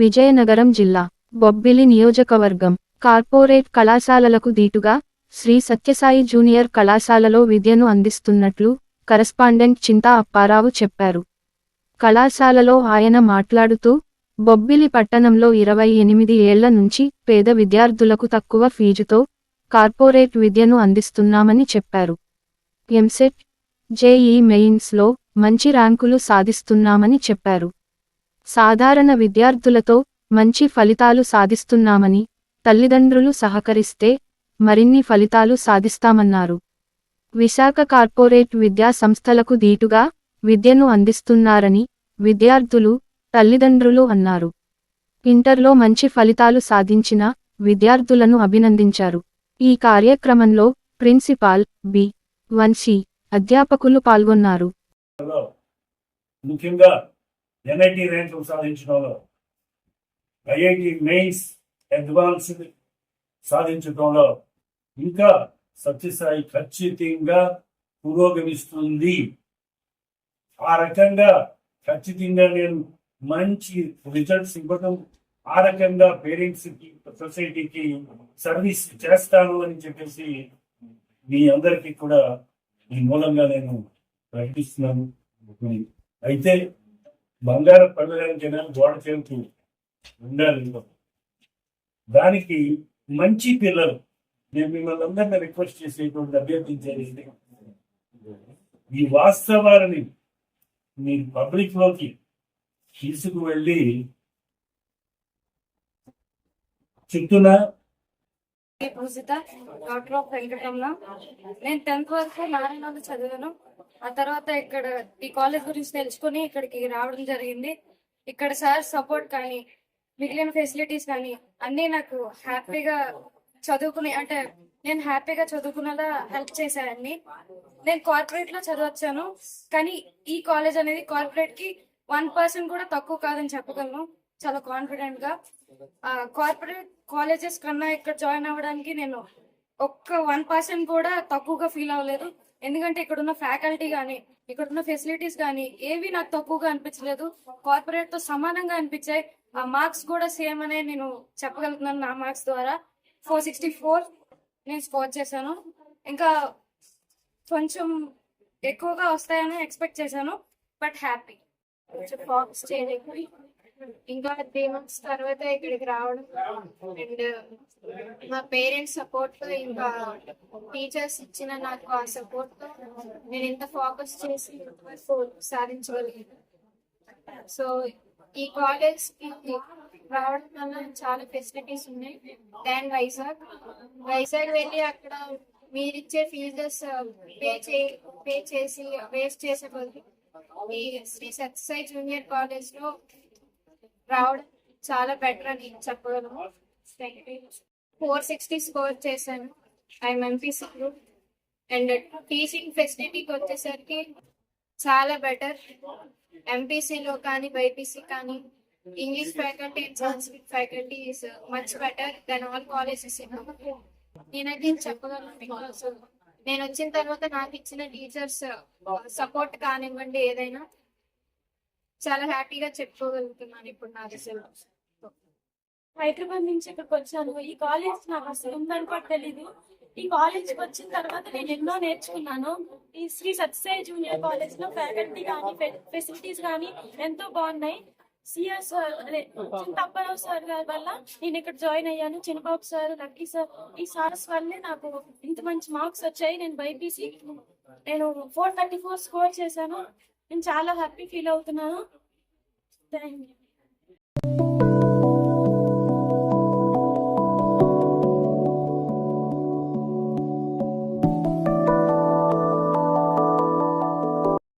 విజయనగరం జిల్లా బొబ్బిలి నియోజకవర్గం. కార్పొరేట్ కళాశాలలకు దీటుగా శ్రీ సత్యసాయి జూనియర్ కళాశాలలో విద్యను అందిస్తున్నట్లు కరస్పాండెంట్ చింతా అప్పారావు చెప్పారు. కళాశాలలో ఆయన మాట్లాడుతూ బొబ్బిలి పట్టణంలో ఇరవై ఎనిమిది ఏళ్ళ నుంచి పేద విద్యార్థులకు తక్కువ ఫీజుతో కార్పొరేట్ విద్యను అందిస్తున్నామని చెప్పారు. ఎంసెట్ జేఈ మెయిన్స్లో మంచి ర్యాంకులు సాధిస్తున్నామని చెప్పారు. సాధారణ విద్యార్థులతో మంచి ఫలితాలు సాధిస్తున్నామని తల్లిదండ్రులు సహకరిస్తే మరిన్ని ఫలితాలు సాధిస్తామన్నారు. విశాఖ కార్పొరేట్ విద్యా సంస్థలకు దీటుగా విద్యను అందిస్తున్నారని విద్యార్థులు తల్లిదండ్రులు అన్నారు. ఇంటర్లో మంచి ఫలితాలు సాధించిన విద్యార్థులను అభినందించారు. ఈ కార్యక్రమంలో ప్రిన్సిపాల్ బి. వంశీ అధ్యాపకులు పాల్గొన్నారు. ముఖ్యంగా ఎన్ఐటి ర్యాంకులు సాధించడంలో ఐఐటి మెయిన్స్ అడ్వాన్స్డ్ సాధించడంలో ఇంకా సత్యసాయి ఖచ్చితంగా పురోగమిస్తుంది. ఆ రకంగా ఖచ్చితంగా నేను మంచి రిజల్ట్స్ ఇవ్వడం ఆ రకంగా పేరెంట్స్కి సొసైటీకి సర్వీస్ చేస్తాను అని చెప్పేసి మీ అందరికీ కూడా ఈ మూలంగా నేను ప్రకటిస్తున్నాను. అయితే బంగారు పడడానికి గోడ చేరుతుంది ఉండాలి దానికి మంచి పిల్లలు. నేను మిమ్మల్ని అందరినీ రిక్వెస్ట్ చేసేటువంటి అభ్యర్థించేది ఈ వాస్తవాలని మీ పబ్లిక్లోకి తీసుకువెళ్ళి చెప్తున్నా పూజిత డాక్టర్ ఆఫ్ వెంకటరమణ. నేను టెన్త్ వరకు నారాయణలో చదివాను. ఆ తర్వాత ఇక్కడ ఈ కాలేజ్ గురించి తెలుసుకుని ఇక్కడికి రావడం జరిగింది. ఇక్కడ సార్ సపోర్ట్ కానీ మిగిలిన ఫెసిలిటీస్ కానీ అన్నీ నాకు హ్యాపీగా చదువుకుని అంటే నేను హ్యాపీగా చదువుకునేలా హెల్ప్ చేశాయండి. నేను కార్పొరేట్లో చదవచ్చాను కానీ ఈ కాలేజ్ అనేది కార్పొరేట్కి వన్ పర్సెంట్ కూడా తక్కువ కాదని చెప్పగలను చాలా కాన్ఫిడెంట్గా కార్పొరేట్ కాలేజెస్ కన్నా ఇక్కడ జాయిన్ అవ్వడానికి నేను ఒక్క వన్ పర్సెంట్ కూడా తక్కువగా ఫీల్ అవ్వలేదు. ఎందుకంటే ఇక్కడ ఉన్న ఫ్యాకల్టీ కానీ ఇక్కడ ఉన్న ఫెసిలిటీస్ కానీ ఏవి నాకు తక్కువగా అనిపించలేదు. కార్పొరేట్తో సమానంగా అనిపించాయి. ఆ మార్క్స్ కూడా సేమ్ అనే నేను చెప్పగలుగుతున్నాను నా మార్క్స్ ద్వారా. ఫోర్ సిక్స్టీ ఫోర్ నేను స్కోర్ చేశాను. ఇంకా కొంచెం ఎక్కువగా వస్తాయని ఎక్స్పెక్ట్ చేశాను. But happy. చేయలేకపోయి ఇంకా త్రీ మంత్స్ తర్వాత ఇక్కడికి రావడం అండ్ మా పేరెంట్స్ సపోర్ట్తో ఇంకా టీచర్స్ ఇచ్చిన నాకు ఆ సపోర్ట్తో నేను ఎంత ఫోకస్ చేసి సాధించగలిగాను. సో ఈ కాలేజ్ రావడం వల్ల చాలా ఫెసిలిటీస్ ఉన్నాయి. దాన్ వైజాగ్ వైజాగ్ వెళ్ళి అక్కడ మీరిచ్చే ఫీజెస్ పే uh, చే పే చేసి వేస్ట్ చేసే బదులు శ్రీ సత్యసాయి జూనియర్ కాలేజ్లో రావడం చాలా బెటర్ అని చెప్పగలను. ఫోర్ సిక్స్టీ స్కోర్ చేశాను. I'm MPC group and teaching ఫెసిలిటీకి వచ్చేసరికి చాలా బెటర్ ఎంపీసీలో కానీ బైపీసీ కానీ English faculty and Sanskrit faculty is much better than all colleges నేనైతే చెప్పగలను నేను వచ్చిన తర్వాత నాకు ఇచ్చిన టీచర్స్ సపోర్ట్ uh, కానివ్వండి ఏదైనా చాలా హ్యాపీగా చెప్పుకోగలుగుతున్నాను ఇప్పుడు నా రిజల్ట్ హైదరాబాద్ నుంచి ఇక్కడికి వచ్చాను. ఈ కాలేజ్ నాకు అసలు ఉందని కూడా తెలీదు ఈ కాలేజ్కి వచ్చిన తర్వాత నేను ఎన్నో నేర్చుకున్నాను. ఈ శ్రీ సత్యసాయి జూనియర్ కాలేజ్లో ఫ్యాకల్టీ కానీ ఫెసిలిటీస్ కానీ ఎంతో బాగున్నాయి. సిఆర్ సార్ అదే చింతప్పారావు సార్ గారి వల్ల నేను ఇక్కడ జాయిన్ అయ్యాను. చిన్నబాబు సార్ లక్కీ సార్ ఈ సార్స్ వల్లే నాకు ఇంత మంచి మార్క్స్ వచ్చాయి. నేను బైపీసీ నేను ఫోర్ థర్టీ ఫోర్ స్కోర్ చేశాను. నేను చాలా హ్యాపీ ఫీల్ అవుతున్నాను. Thank you